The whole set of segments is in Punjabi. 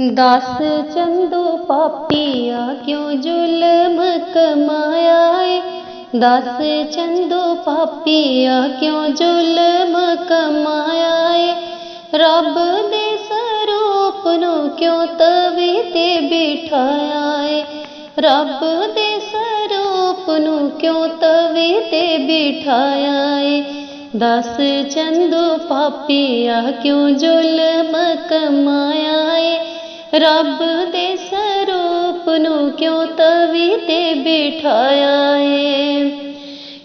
ਦਸ ਚੰਦੋ ਪਾਪੀਆ ਕਿਉਂ ਜ਼ੁਲਮ ਕਮਾਇਆ ਏ ਦਸ ਚੰਦੋ ਪਾਪੀਆ ਕਿਉਂ ਜ਼ੁਲਮ ਕਮਾਇਆ ਏ ਰੱਬ ਦੇ ਸਰੂਪ ਨੂੰ ਕਿਉਂ ਤਵੀ ਤੇ ਬਿਠਾਇਆ ਏ ਰੱਬ ਦੇ ਸਰੂਪ ਨੂੰ ਕਿਉਂ ਤਵੀ ਤੇ ਬਿਠਾਇਆ ਏ ਦਸ ਚੰਦੋ ਪਾਪੀਆ ਕਿਉਂ ਜ਼ੁਲਮ ਕਮਾਇਆ ਏ ਰੱਬ ਦੇ ਸਰੂਪ ਨੂੰ ਕਿਉਂ ਤਵੀ ਤੇ ਬਿਠਾਇਆ ਏ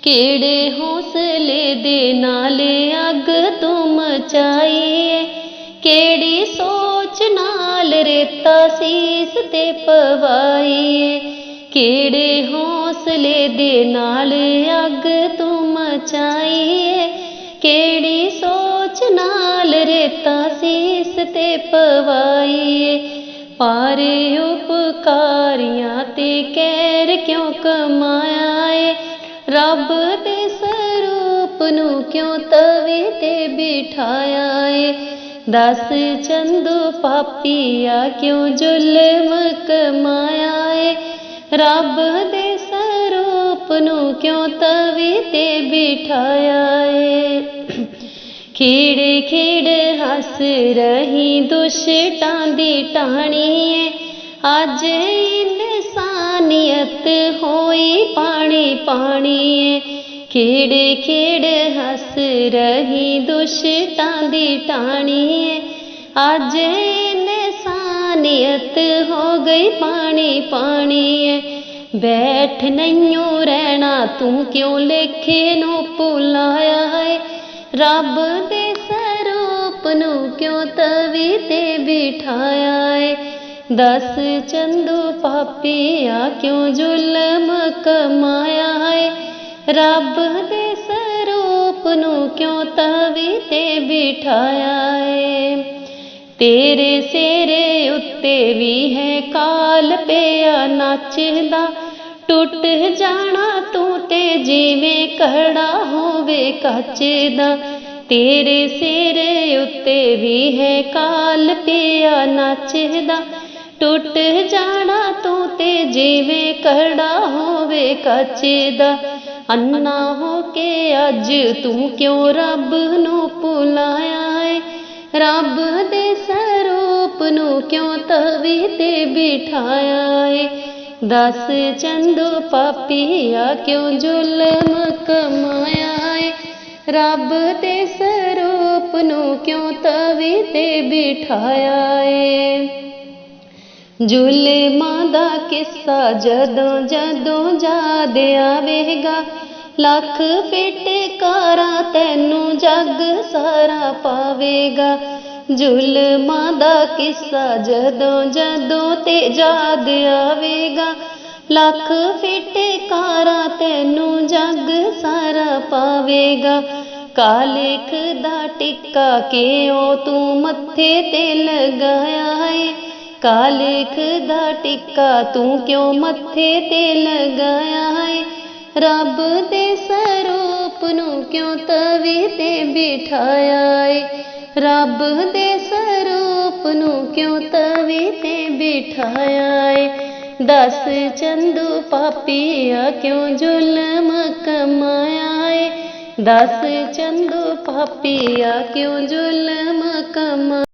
ਕਿਹੜੇ ਹੌਸਲੇ ਦੇ ਨਾਲ ਅੱਗ ਤੂੰ ਮਚਾਈ ਕਿਹੜੀ ਸੋਚ ਨਾਲ ਰੇਤਾ ਸੀਸ ਤੇ ਪਵਾਈ ਕਿਹੜੇ ਹੌਸਲੇ ਦੇ ਨਾਲ ਅੱਗ ਤੂੰ ਮਚਾਈ ਕਿਹੜੀ ਸੋਚ ਨਾਲ ਰੇਤਾ ਸੀਸ ਤੇ ਪਵਾਈ ਪਰ ਉਪਕਾਰੀਆਂ ਤੇ ਕਹਿਰ ਕਿਉਂ ਕਮਾਇਆ ਏ ਰੱਬ ਦੇ ਸਰੂਪ ਨੂੰ ਕਿਉਂ ਤਵੀ ਤੇ ਬਿਠਾਇਆ ਏ ਦਸ ਚੰਦੋ ਪਾਪੀਆ ਕਿਉਂ ਜ਼ੁਲਮ ਕਮਾਇਆ ਏ ਰੱਬ ਦੇ ਸਰੂਪ ਨੂੰ ਕਿਉਂ ਤਵੀ ਤੇ ਬਿਠਾਇਆ ਏ ਖੇੜ ਖੇੜ ਹੱਸ ਰਹੀ ਦੁਸ਼ਟਾਂ ਦੀ ਟਾਣੀ ਏ ਅੱਜ ਇਨਸਾਨੀਅਤ ਹੋਈ ਪਾਣੀ ਪਾਣੀ ਏ ਖੇੜ ਖੇੜ ਹੱਸ ਰਹੀ ਦੁਸ਼ਟਾਂ ਦੀ ਟਾਣੀ ਏ ਅੱਜ ਇਨਸਾਨੀਅਤ ਹੋ ਗਈ ਪਾਣੀ ਪਾਣੀ ਏ ਬੈਠ ਨਹੀਂਓ ਰਹਿਣਾ, ਤੂੰ ਕਿਉਂ ਲੇਖੇ ਨੂੰ ਭੁਲਾਇਆ ਏ ਰੱਬ ਦੇ ਸਰੂਪ ਨੂੰ ਕਿਉਂ ਤਵੀ ਤੇ ਬਿਠਾਇਆ ਏ ਦਸ ਚੰਦੋ ਪਾਪੀਆ ਕਿਉਂ ਜ਼ੁਲਮ ਕਮਾਇਆ ਏ ਰੱਬ ਦੇ ਸਰੂਪ ਨੂੰ ਕਿਉਂ ਤਵੀ ਤੇ ਬਿਠਾਇਆ ਏ ਤੇਰੇ ਸਿਰੇ ਉੱਤੇ ਵੀ ਹੈ ਕਾਲ ਪਿਆ ਨੱਚਦਾ ਟੁੱਟ ਜਾਣਾ ਤੂੰ ਤੇ ਜਿਵੇਂ ਕੜਾ ਹੋਵੇ ਕੱਚ ਦਾ, ਤੇਰੇ ਸਿਰੇ ਉੱਤੇ ਵੀ ਹੈ ਕਾਲ ਪਿਆ ਨੱਚਦਾ। ਟੁੱਟ ਜਾਣਾ ਤੂੰ ਤੇ ਜਿਵੇਂ ਕੜਾ ਹੋਵੇ ਕੱਚ ਦਾ। ਅੰਨਾ ਹੋ ਕੇ ਅੱਜ ਤੂੰ ਕਿਉਂ ਰੱਬ ਨੂੰ ਭੁਲਾਇਆ ਏ? ਰੱਬ ਦੇ ਸਰੂਪ ਨੂੰ ਕਿਉਂ ਤਵੀ ਤੇ ਬਿਠਾਇਆ ਏ? ਦਸ ਚੰਦੋ ਪਾਪੀਆ ਕਿਉਂ ਜ਼ੁਲਮ ਕਮਾਇਆ ਏ? ਰੱਬ ਤੇ ਸਰੂਪ ਨੂੰ ਕਿਉਂ ਤਵੀ ਤੇ ਬਿਠਾਇਆ ਏ? ਜ਼ੁਲਮਾਂ ਦਾ ਕਿੱਸਾ ਜਦੋਂ ਜਦੋਂ ਯਾਦ ਆਵੇਗਾ, ਲੱਖ ਫਿਟਕਾਰਾਂ ਤੈਨੂੰ ਜੱਗ ਸਾਰਾ ਪਾਵੇਗਾ। ਜ਼ੁਲਮਾਂ ਦਾ ਕਿੱਸਾ ਜਦੋਂ ਜਦੋਂ ਤੇ ਯਾਦ ਆਵੇਗਾ। ਲੱਖ ਫਿਟਕਾਰਾਂ ਤੈਨੂੰ ਜੱਗ ਸਾਰਾ ਪਾਵੇਗਾ। ਕਾਲੇਖ ਦਾ ਟਿੱਕਾ ਕਿਉਂ ਤੂੰ ਮੱਥੇ ਤੇ ਲਗਾਇਆ ਏ ਕਾਲੇਖ ਦਾ ਟਿੱਕਾ ਤੂੰ ਕਿਉਂ ਮੱਥੇ ਤੇ ਲਗਾਇਆ ਏ ਰੱਬ ਦੇ ਸਰੂਪ ਨੂੰ ਕਿਉਂ ਤਵੀ ਤੇ ਬਿਠਾਇਆ ਏ ਰੱਬ ਦੇ ਸਰੂਪ ਨੂੰ ਕਿਉਂ ਤਵੀ ਤੇ ਬਿਠਾਇਆ ਏ ਦਸ ਚੰਦੂ ਪਾਪੀਆ ਕਿਉਂ ਜ਼ੁਲਮ ਕਮਾਇਆ ਏ ਦਸ ਚੰਦੂ ਪਾਪੀਆ ਕਿਉਂ ਜ਼ੁਲਮ ਕਮਾ